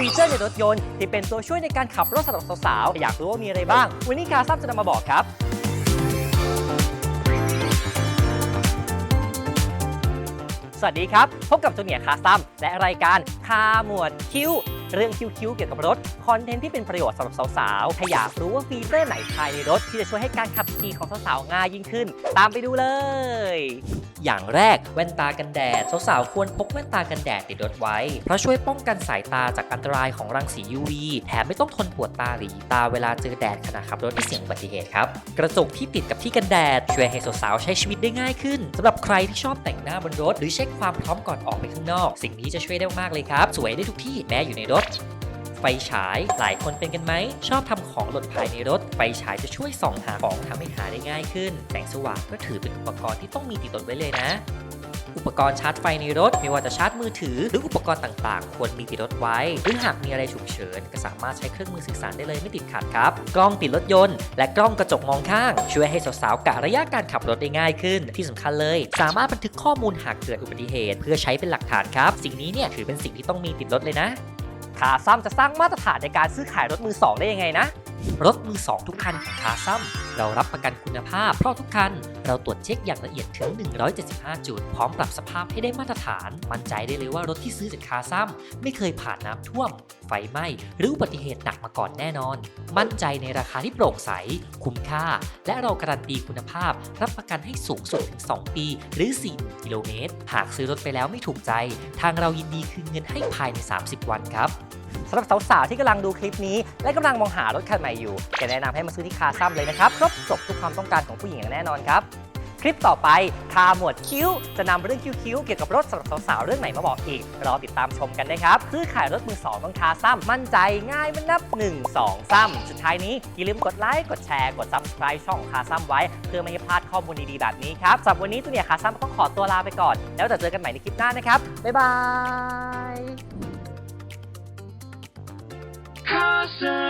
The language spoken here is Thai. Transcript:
ฟีเจอร์ในรถยนต์ที่เป็นตัวช่วยในการขับรถสำหรับสาวๆ อยากรู้ว่ามีอะไรบ้าง วันนี้คาซัมจะนำมาบอกครับสวัสดีครับ พบกับจูเนียร์คาซัมและรายการคาหมวดคิ้ว เรื่องคิ้วๆเกี่ยวกับรถ คอนเทนต์ที่เป็นประโยชน์สำหรับสาวๆถ้าอยากรู้ว่าฟีเจอร์ไหนภายในรถ ที่จะช่วยให้การขับขี่ของสาวๆง่ายยิ่งขึ้น ตามไปดูเลย อย่างแรกแว่นตากันแดด สาวๆควรพกแว่นตากันแดดติดรถไว้ เพราะช่วยป้องกันสายตาจากอันตรายของรังสี UV แถมไม่ต้องทนปวดตาหรือตาเวลาเจอแดดขณะขับรถที่เสี่ยงอุบัติเหตุครับ กระจกที่ติดกับที่กันแดดช่วยให้สาวๆใช้ชีวิตได้ง่ายขึ้นสำหรับใครที่ชอบแต่งหน้าบนรถ หรือเช็คความพร้อมก่อนออกไปข้างนอก สิ่งนี้จะช่วยได้มากเลยครับ สวยได้ทุกที่แม้อยู่ในรถไฟฉายหลายคนเป็นกันไหม ชอบทำของหล่นภายในรถ ไฟฉายจะช่วยส่องหาของทำให้หาได้ง่ายขึ้น แสงสว่างก็ถือเป็นอุปกรณ์ที่ต้องมีติดรถไว้เลยนะอุปกรณ์ชาร์จไฟในรถ ไม่ว่าจะชาร์จมือถือ หรืออุปกรณ์ต่างๆ ควรมีติดรถไว้ หรือหากมีอะไรฉุกเฉิน ก็สามารถใช้เครื่องมือสื่อสารได้เลยไม่ติดขัดครับ กล้องติดรถยนต์ และกล้องกระจกมองข้าง ช่วยให้สาวๆกะระยะการขับรถได้ง่ายขึ้น ที่สำคัญเลย สามารถบันทึกข้อมูลหากเกิดอุบัติเหตุ เพื่อใช้เป็นหลักฐานครับ สิ่งนี้เนี่ยถือเป็นสิ่งที่ต้องมีติดรถเลยนะ คาซัมจะสร้างมาตรฐานในการซื้อขายรถมือสองได้ยังไงนะ รถมือ 2 ทุกคันของคาซัมเรารับประกันคุณภาพ เพราะทุกคัน เราตรวจเช็คอย่างละเอียดถึง 175 จุด พร้อมปรับสภาพให้ได้มาตรฐาน มั่นใจได้เลยว่ารถที่ซื้อจากคาซัมไม่เคยผ่านน้ำท่วม ไฟไหม้ หรืออุบัติเหตุหนักมาก่อนแน่นอน มั่นใจในราคาที่โปร่งใส คุ้มค่า และเราการันตีคุณภาพ รับประกันให้สูงสุดถึง 2 ปี หรือ 4 กิโลเมตร หากซื้อรถไปแล้วไม่ถูกใจ ทางเรายินดีคืนเงินให้ภายใน 30 วันครับ สำหรับสาวๆที่กำลังดูคลิปนี้ และกำลังมองหารถคันใหม่อยู่จะแนะนำให้มาซื้อที่คาซัมเลยนะครับครบจบทุกความต้องการของผู้หญิงอย่างแน่นอนครับคลิปต่อไปคาหมวดคิ้ว จะนำเรื่องคิ้วๆเกี่ยวกับรถสำหรับสาวๆเรื่องไหนมาบอกอีก รอติดตามชมกันนะครับซื้อขายรถมือสองต้องคาซัมมั่นใจง่ายมันนับ 1 2 3 สุดท้ายนี้อย่าลืมกดไลค์กดแชร์กด subscribe ช่องคาซัมไว้ เพื่อไม่ให้พลาดข้อมูลดีๆแบบนี้ครับสำหรับวันนี้ตัวเนี่ยคาซัมต้องขอตัวลาไปก่อน แล้วจะเจอกันใหม่ในคลิปหน้านะครับบ๊ายบาย awesome.